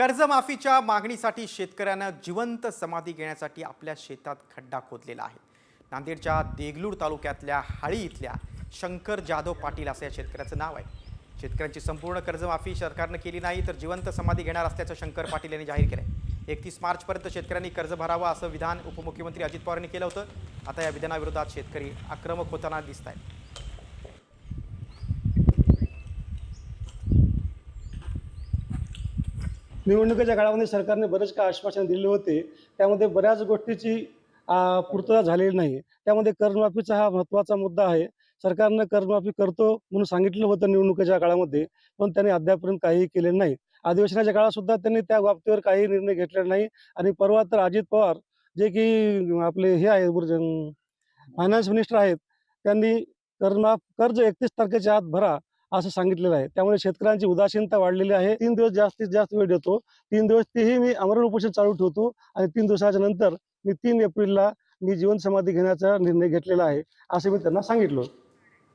कर्जमाफीच्या मागणीसाठी शेतकऱ्यानं जिवंत समाधी घेण्यासाठी आपल्या शेतात खड्डा खोदलेला आहे. नांदेडच्या देगलूर तालुक्यातल्या हाळी इथल्या शंकर जाधव पाटील असं या शेतकऱ्याचं नाव आहे. शेतकऱ्यांची संपूर्ण कर्जमाफी सरकारनं केली नाही तर जिवंत समाधी घेणार असल्याचं शंकर पाटील यांनी जाहीर केलं आहे एकतीस मार्चपर्यंत शेतकऱ्यांनी कर्ज भरावं असं विधान उपमुख्यमंत्री अजित पवार यांनी केलं होतं. आता या विधानाविरोधात शेतकरी आक्रमक होताना दिसत आहेत निवडणुकीच्या काळामध्ये सरकारने बरेच काय आश्वासन दिले होते. त्यामध्ये बऱ्याच गोष्टीची पूर्तता झालेली नाही. त्यामध्ये कर्जमाफीचा हा महत्त्वाचा मुद्दा आहे. सरकारनं कर्जमाफी करतो म्हणून सांगितलं होतं निवडणुकीच्या काळामध्ये पण त्यांनी अद्यापर्यंत काहीही केले नाही. अधिवेशनाच्या काळात सुद्धा त्यांनी त्या बाबतीवर काही निर्णय घेतलेला नाही. आणि परवा तर अजित पवार जे की आपले हे आहेत फायनान्स मिनिस्टर आहेत त्यांनी कर्जमाफ कर्ज एकतीस तारखेच्या आत भरा. असं सांगितलेलं आहे. त्यामुळे शेतकऱ्यांची उदासीनता वाढलेली आहे. तीन दिवस जास्तीत जास्त वेळ देतो. तीन दिवस तेही मी अमरण उपोषण चालू ठेवतो आणि तीन दिवसाच्या नंतर मी तीन एप्रिलला मी जीवन समाधी घेण्याचा निर्णय घेतलेला आहे असं मी त्यांना सांगितलं.